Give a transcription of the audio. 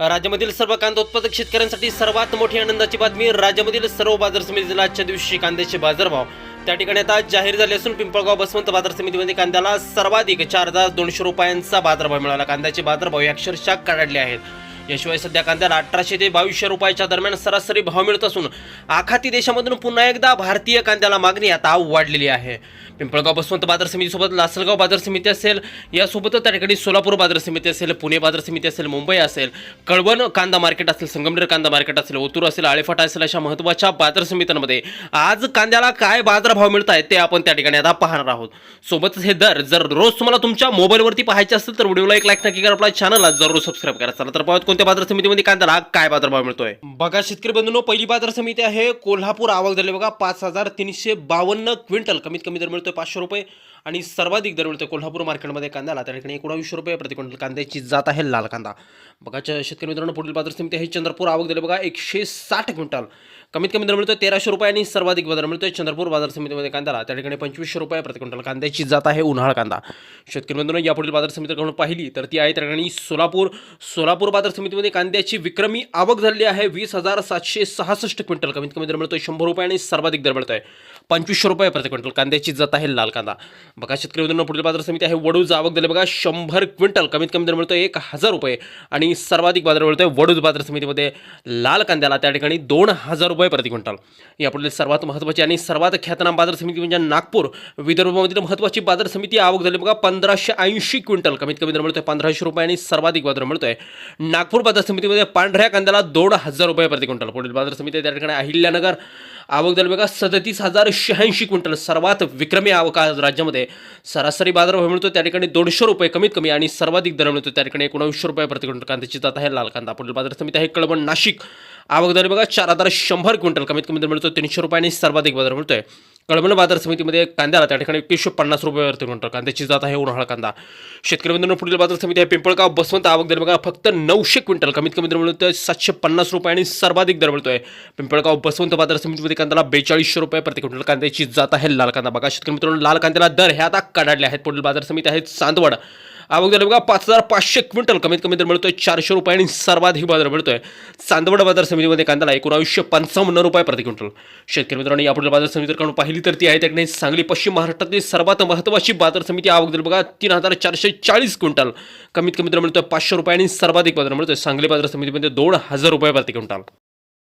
राज्यामधील सर्व कांदा उत्पादक शेतकऱ्यांसाठी सर्वात मोठी आनंदाची बातमी राज्यामधील सर्व बाजार समितीला आजच्या दिवशी कांद्याचे बाजारभाव. त्या ठिकाणी आता जाहीर झाले असून पिंपळगाव बसवंत बाजार समितीमध्ये कांद्याला सर्वाधिक चार हजार दोनशे रुपयांचा बाजारभाव मिळाला. कांद्याचे बाजारभाव हे अक्षरशः कडाडले आहेत. याशिवाय सध्या कांद्याला अठराशे ते बावीसशे रुपयाच्या दरम्यान सरासरी भाव मिळत असून आखाती देशामधून पुन्हा एकदा भारतीय कांद्याला मागणी आता वाढलेली आहे. पिंपळगाव बसवंत बाजार समितीसोबत लासलगाव बाजार समिती असेल यासोबतच त्या ठिकाणी सोलापूर बाजार समिती असेल पुणे बाजार समिती असेल मुंबई असेल कळवण कांदा मार्केट असेल संगमनेर कांदा मार्केट असेल ओतूर असेल आळेफाटा असेल अशा महत्त्वाच्या बाजार समित्यांमध्ये आज कांद्याला काय बाजारभाव मिळत आहेत ते आपण त्या ठिकाणी आता पाहणार आहोत. सोबतच हे दर जर रोज तुम्हाला तुमच्या मोबाईलवरती पाहायचे असेल तर व्हिडिओला एक लाईक नक्की करा आपला चॅनलला जरूर सबस्क्राईब करा. चला तर पाहत कोणत्या बाजार समितीमध्ये कांद्याला काय बाजारभाव मिळतोय? बघा शेतकरी बंधूंनो पहिली बाजार समिती आहे कोल्हापूर आवक झाली बघा पाच हजार तीनशे बावन्न क्विंटल. कमीत कमी दर मिळतोय पाचशे रुपये आणि सर्वाधिक दर मिळतोय कोल्हापूर मार्केटमध्ये कांद्याला. त्या ठिकाणी एकोणावीसशे रुपये प्रति क्विंटल कांद्याची जात आहे लाल कांदा. बघा शेतकरी मित्रांनो पुढील बाजार समिती आहे चंद्रपूर आवक दिली बघा एकशे साठ क्विंटल. कमीत कमी दर मिळतोय तेराशे रुपये आणि सर्वाधिक बाजार मिळतोय चंद्रपूर बाजार समितीमध्ये कांद्याला. त्या ठिकाणी पंचवीसशे रुपये प्रति क्विंटल कांद्याची जात आहे उन्हाळा कांदा. शेतकरी मित्रांनो यापुढील बाजार समितीकडून पाहिली तर ती आहे त्या ठिकाणी सोलापूर. सोलापूर बाजार समिती समितीमध्ये कांद्याची विक्रमी आवक झालेली आहे. वीस हजार सातशे सहासष्ट क्विंटल. कमीत कमी दर मिळतोय शंभर रुपये आणि सर्वाधिक दर मिळतोय. पंचवीसशे रुपये प्रति क्विंटल. कांद्याची जात आहे लाल कांदा. बघा शेतकरी मित्रांनो पुढील बाजार समिती आहे. वडूज आवक दिले बघा शंभर क्विंटल. कमीत कमी दर मिळतोय एक हजार रुपये आणि सर्वाधिक बाजार मिळतोय वडूज बाजार समितीमध्ये लाल कांद्याला. त्या ठिकाणी दोन हजार रुपये प्रति क्विंटल. यापुढील सर्वात महत्त्वाची आणि सर्वात ख्यातनाम बाजार समिती म्हणजे नागपूर. विदर्भामधील महत्त्वाची बाजार समिती आवक झाली बघा पंधराशे ऐंशी क्विंटल. कमीत कमी दर मिळतोय पंधराशे रुपये आणि सर्वाधिक बाजार मिळतोय. नागपूर बाजार समितीमध्ये पांढऱ्या कांद्याला दोन हजार रुपये प्रति क्विंटल. पुढील बाजार समिती त्या ठिकाणी अहिल्यानगर आवक झाली बघा सदतीस हजार शहाऐंशी क्विंटल. सर्वात विक्रमी आवक आज राज्यामध्ये. सरासरी बाजारभाव मिळतो त्या ठिकाणी दोनशे रुपये कमीत कमी आणि सर्वाधिक दर मिळतो त्या ठिकाणी एकोणवीसशे रुपये प्रति क्विंटल. कांद्याची जात आहे लाल कांदा. पुढील बाजार समिती आहे कळवण नाशिक. आवक दर बघा चार हजार शंभर क्विंटल कमीत कमी दर मिळतो. तीनशे रुपये आणि सर्वाधिक बाजार मिळतोय. कळमण बाजार समितीमध्ये कांद्याला त्या ठिकाणी एकशे पन्नास रुपये क्विंटल कांद्याची जात आहे उन्हाळा कांदा. शेतकरी बंधूंनो पुढील बाजार समिती आहे पिंपळगाव बसवंत आवक दर बघा फक्त नऊशे क्विंटल. कमीत कमी दर मिळतोय सातशे पन्नास रुपये आणि सर्वाधिक दर मिळतोय. पिंपळगाव बसवंत बाजार समितीमध्ये कांद्याला बेचाळीसशे रुपये प्रति क्विंटल. कांद्याची जात आहे लाल कांदा. बघा शेतकरी मित्रांनो लाल कांद्याला दर हे आता कडाडले आहेत. पुढील बाजार समिती आहेत चांदवड. आवक दर बघा पाच हजार पाचशे क्विंटल कमीत कमी दर मिळतोय चारशे रुपये आणि सर्वाधिक बाजार मिळतोय. चांदवड बाजार समितीमध्ये कांदाला एकोणावीसशे पंचावन्न रुपये प्रति क्विंटल. शेतकरी मित्रांनो यापुढील बाजार समिती समितीकडून पाहिली तर ती आहे त्या ठिकाणी सांगली पश्चिम महाराष्ट्रातील सर्वात महत्त्वाची बाजार समिती. आवक दर बघा तीन हजार चारशे चाळीस क्विंटल. कमीत कमी दर मिळतोय पाचशे रुपये आणि सर्वाधिक बाजार मिळतोय. सांगली बाजार समितीमध्ये दोन हजार रुपये प्रति क्विंटल.